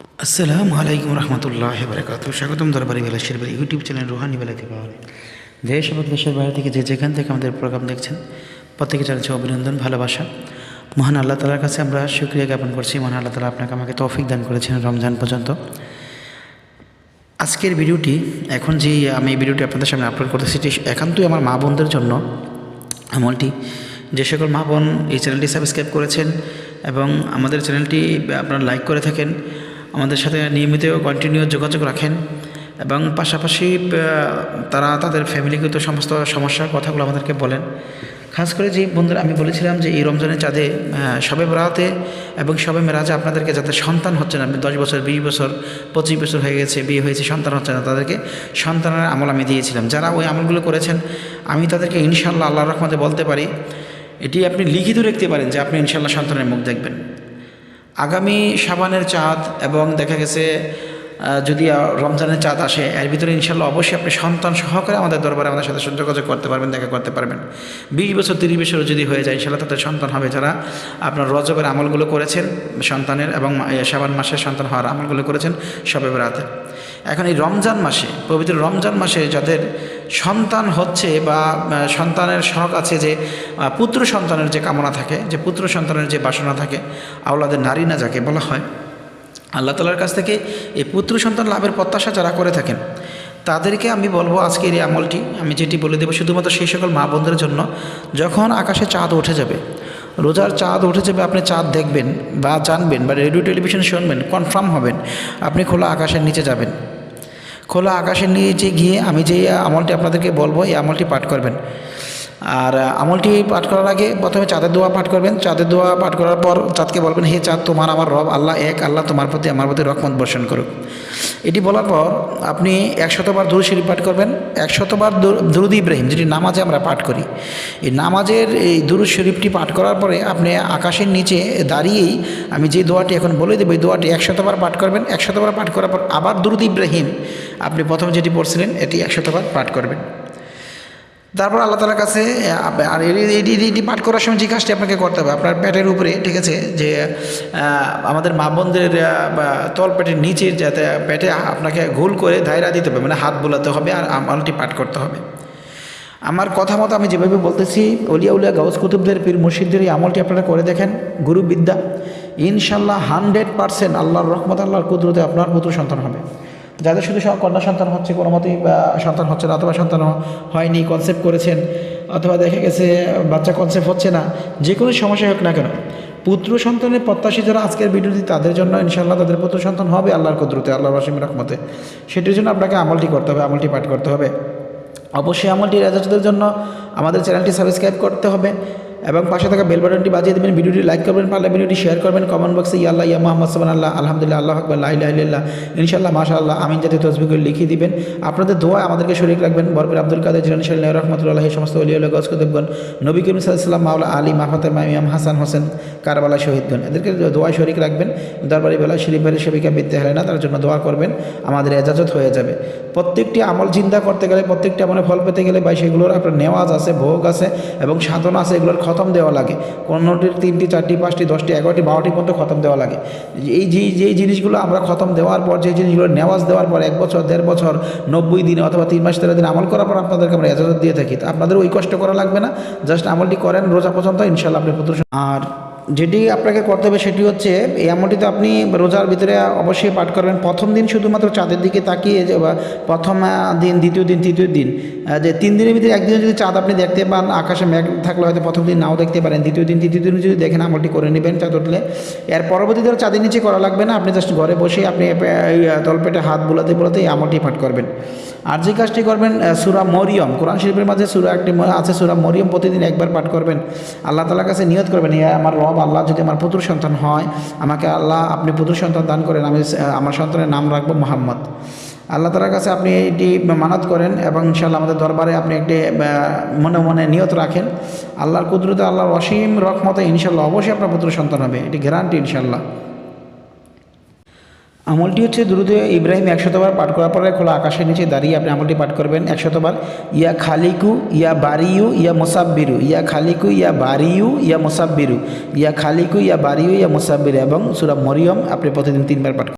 আসসালামু আলাইকুম রহমতুল্লাহ বরকাত স্বাগতম দরবারি বেলা শেরবার ইউটিউব চ্যানেল রুহানি বেলা পাওয়া। দেশ এবং দেশের বাইরে থেকে যে যেখান থেকে আমাদের প্রোগ্রাম দেখছেন, প্রত্যেকে জানাচ্ছি অভিনন্দন, ভালোবাসা। মহান আল্লাহ তালার কাছে আমরা সুক্রিয়া জ্ঞাপন করছি। মহান আল্লাহ তালা আপনাকে আমাকে তৌফিক দান করেছেন রমজান পর্যন্ত। আজকের ভিডিওটি, এখন যে আমি এই ভিডিওটি আপনাদের সামনে আপলোড করতেছি, এটি একান্তই আমার মা বোনদের জন্য আমলটি যে সকল মা বোন এই চ্যানেলটি সাবস্ক্রাইব করেছেন এবং আমাদের চ্যানেলটি আপনারা লাইক করে থাকেন আমাদের সাথে নিয়মিত কন্টিনিউ যোগাযোগ রাখেন এবং পাশাপাশি তারা তাদের ফ্যামিলিগত সমস্ত সমস্যার কথাগুলো আমাদেরকে বলেন। খাস করে যে বন্ধুরা, আমি বলেছিলাম যে এই রমজানের চাঁদে সবে বেড়াতে এবং সবে মেরাজে আপনাদেরকে যাতে সন্তান হচ্ছে না দশ বছর, বিশ বছর, পঁচিশ বছর হয়ে গেছে, বিয়ে হয়েছে, সন্তান হচ্ছে না, তাদেরকে সন্তানের আমল আমি দিয়েছিলাম। যারা ওই আমলগুলো করেছেন, আমি তাদেরকে ইনশাল্লাহ আল্লাহ রহমতে বলতে পারি, এটি আপনি লিখিত রাখতে পারেন যে আপনি ইনশাল্লাহ সন্তানের মুখ দেখবেন। আগামী সাবানের চাঁদ এবং দেখা গেছে যদি রমজানের চাঁদ আসে, এর ভিতরে ইনশাল্লাহ অবশ্যই আপনি সন্তান সহকারে আমাদের দরবারে আমাদের সাথে যোগাযোগ করতে পারবেন, দেখা করতে পারবেন। বিশ বছর, তিরিশ বছর যদি হয়ে যায় ইনশাল্লাহ তাদের সন্তান হবে যারা আপনার রজবের আমলগুলো করেছেন সন্তানের এবং সাবান মাসের সন্তান হওয়ার আমলগুলো করেছেন সবে বেড়াতে এখন এই রমজান মাসে, পবিত্র রমজান মাসে যাদের সন্তান হচ্ছে বা সন্তানের শখ আছে যে পুত্র সন্তানের যে কামনা থাকে, যে পুত্র সন্তানের যে বাসনা থাকে, আওলাদের নারী না যাকে বলা হয়, আল্লাহ তালার কাছ থেকে এই পুত্র সন্তান লাভের প্রত্যাশা যারা করে থাকেন, তাদেরকে আমি বলব আজকের এই আমলটি, আমি যেটি বলে দেবো শুধুমাত্র সেই সকল মা বোনদের জন্য, যখন আকাশে চাঁদ উঠে যাবে, রোজার চাঁদ উঠে যাবে, আপনি চাঁদ দেখবেন বা জানবেন বা রেডিও টেলিভিশন শুনবেন, কনফার্ম হবেন, আপনি খোলা আকাশের নিচে যাবেন। খোলা আকাশের নিচে গিয়ে আমি যে আমলটি আপনাদেরকে বলব, এই আমলটি পাঠ করবেন। আর আমলটি পাঠ করার আগে প্রথমে চাঁদের দোয়া পাঠ করবেন। চাঁদের দোয়া পাঠ করার পর চাঁদকে বলবেন, হে চাঁদ, তোমার আমার রব, আল্লাহ এক, আল্লাহ তোমার প্রতি, আমার প্রতি রকমত বর্ষণ করুক। এটি বলার পর আপনি একশতবার দুরু শরীফ পাঠ করবেন, একশতবার দুরুদ ইব্রাহিম, যেটি নামাজে আমরা পাঠ করি। এই নামাজের এই দুরু শরীফটি পাঠ করার পরে আপনি আকাশের নিচে দাঁড়িয়েই আমি যে দোয়াটি এখন বলে দেবো, এই দোয়াটি একশতবার পাঠ করবেন, একশতবার পাঠ করার পর আবার দুরুদ ইব্রাহিম, আপনি প্রথম যেটি পড়ছিলেন, এটি একশতবার পাঠ করবেন। তারপর আল্লাহ তালার কাছে আর এটি- পাঠ করার সময় যে কাজটি আপনাকে করতে হবে, আপনার পেটের উপরে, ঠিক আছে? যে আমাদের মা বোনদের তল পেটের নিচে যাতে পেটে আপনাকে গোল করে দায়রা দিতে হবে মানে হাত বোলাতে হবে আর আমলটি পাঠ করতে হবে। আমার কথা মতো আমি যেভাবে বলতেছি, অলিয়া উলিয়া গাউস কুতুবদের, পীর মুর্শিদদের এই আমলটি আপনারা করে দেখেন, গুরুবিদ্যা। ইনশাল্লাহ হান্ড্রেড পারসেন্ট আল্লাহর রহমত, আল্লাহর কুদরতে আপনার পুত্র সন্তান হবে। যাদের শুধু কন্যা সন্তান হচ্ছে, কোনো মতেই সন্তান হচ্ছে না অথবা সন্তান হয়নি কনসেপ্ট করেছেন, অথবা দেখা গেছে বাচ্চা কনসেপ্ট হচ্ছে না, যে কোনো সমস্যা হোক না কেন। পুত্র সন্তানের প্রত্যাশী যারা আজকের ভিডিওটি, তাদের জন্য ইনশাল্লাহ তাদের পুত্র সন্তান হবে আল্লাহর কুদরতে আল্লাহ রসিম রহমতে। সেটির জন্য আপনাকে আমলটি করতে হবে, আমলটি পাঠ করতে হবে। অবশ্যই আমলটি রেজাল্টের জন্য আমাদের চ্যানেলটি সাবস্ক্রাইব করতে হবে। এবং পাশে থাকা বেল বাটনটি বাজিয়ে দেবেন। ভিডিওটি লাইক করবেন, পারলে ভিডিওটি শেয়ার করবেন। কমেন্ট বক্সে ইয়া আল্লাহ, ইয়া মোহাম্মদ সাবান আল্লাহ আলহামদুলিল্লাহ, আল্লাহ আকবর লাইল্লাহ ইনশাল্লাহ মাশা আল্লাহ আমিন জাতীয় তসবিগুলো লিখিয়ে দিবেন। আপনাদের দোয়া আমাদেরকে শরীর রাখবেন। বরবির আব্দুল কাদের জিলান শাহ এই সমস্ত অলিয়া গজকদেবগণ নবী করিম সাল্লাম মাওলা আলী মাহফাতে মাইয়াম হাসান হোসেন কারবালা শহীদগণ এদেরকে দোয়া শরিক রাখবেন। দরবারি বেলা শরীফের সেবিকা বিদ্যা হয় না, তার জন্য দোয়া করবেন। আমাদের এজাজত হয়ে যাবে। প্রত্যেকটি আমল চিন্তা করতে গেলে, প্রত্যেকটি আমলে ফল পেতে গেলে বা সেগুলোর আপনার নেওয়াজ আছে, ভোগ আছে এবং সাধনা আছে, এগুলোর খতম দেওয়া লাগে। কোনোটির তিনটি, চারটি, পাঁচটি, দশটি, এগারোটি, বারোটি পর্যন্ত খতম দেওয়া লাগে। এই যে যেই জিনিসগুলো আমরা খতম দেওয়ার পর, যে জিনিসগুলো নেওয়াজ দেওয়ার পর, এক বছর, দেড় বছর, নব্বই দিন অথবা তিন মাস, তেরো দিন আমল করার পর আপনাদেরকে আমরা এজাজত দিয়ে থাকি। তো আপনাদের ওই কষ্ট করা লাগবে না। জাস্ট আমলটি করেন, রোজা পর্যন্ত ইনশাল্লাহ আপনি পুত্র আর যেটি আপনাকে করতে হবে সেটি হচ্ছে, এই আমলটিতে আপনি রোজার ভিতরে অবশ্যই পাঠ করবেন। প্রথম দিন শুধুমাত্র চাঁদের দিকে তাকিয়ে প্রথম দিন, দ্বিতীয় দিন, তৃতীয় দিন। যে তিন দিনের ভিতরে একদিন যদি চাঁদ আপনি দেখতে পান, আকাশে মেঘ থাকলে হয়তো প্রথম দিন নাও দেখতে পারেন। দ্বিতীয় দিন, তৃতীয় দিন যদি দেখেন, আমলটি করে নেবেন চাঁদ উঠলে এর পরবর্তীতে চাঁদের নিচে করা লাগবে না, আপনি জাস্ট ঘরে বসে আপনি তলপেটে হাত বোলাতে বোলাতে এই আমলটি পাঠ করবেন। আর যে কাজটি করবেন সুরা মরিয়ম, কোরআন শরীফের মাঝে সুরা একটি আছে, সুরা মরিয়ম প্রতিদিন একবার পাঠ করবেন। আল্লাহ তালার কাছে নিয়ত করবেন, হে আমার রব, আল্লাহ যদি আমার পুত্র সন্তান হয়, আমাকে আল্লাহ আপনি পুত্র সন্তান দান করেন, আমি আমার সন্তানের নাম রাখব মোহাম্মদ। আল্লাহ তালার কাছে আপনি এটি মানত করেন এবং ইনশাল্লাহ আমাদের দরবারে আপনি একটি মনে মনে নিয়ত রাখেন। আল্লাহর কুদরতে, আল্লাহর অসীম রকমতে ইনশাল্লাহ অবশ্যই আপনার পুত্র সন্তান হবে। এটি গ্যারান্টি ইনশাল্লাহ আমলটি হচ্ছে দ্রুত ইব্রাহিম একশতবার পাঠ করার পরে খোলা আকাশের নিচে দাঁড়িয়ে আপনি আমলটি পাঠ করবেন একশতবার। ইয়া খালিকু, ইয়া বারিউ ইয়া মোসাব্বিরু। ইয়া খালিকু, ইয়া বারিউ ইয়া মোসাব্বিরু। ইয়া খালিকু, ইয়া বারিউ ইয়া মোসাব্বিরু এবং সুরা মরিয়ম আপনি প্রতিদিন তিনবার পাঠ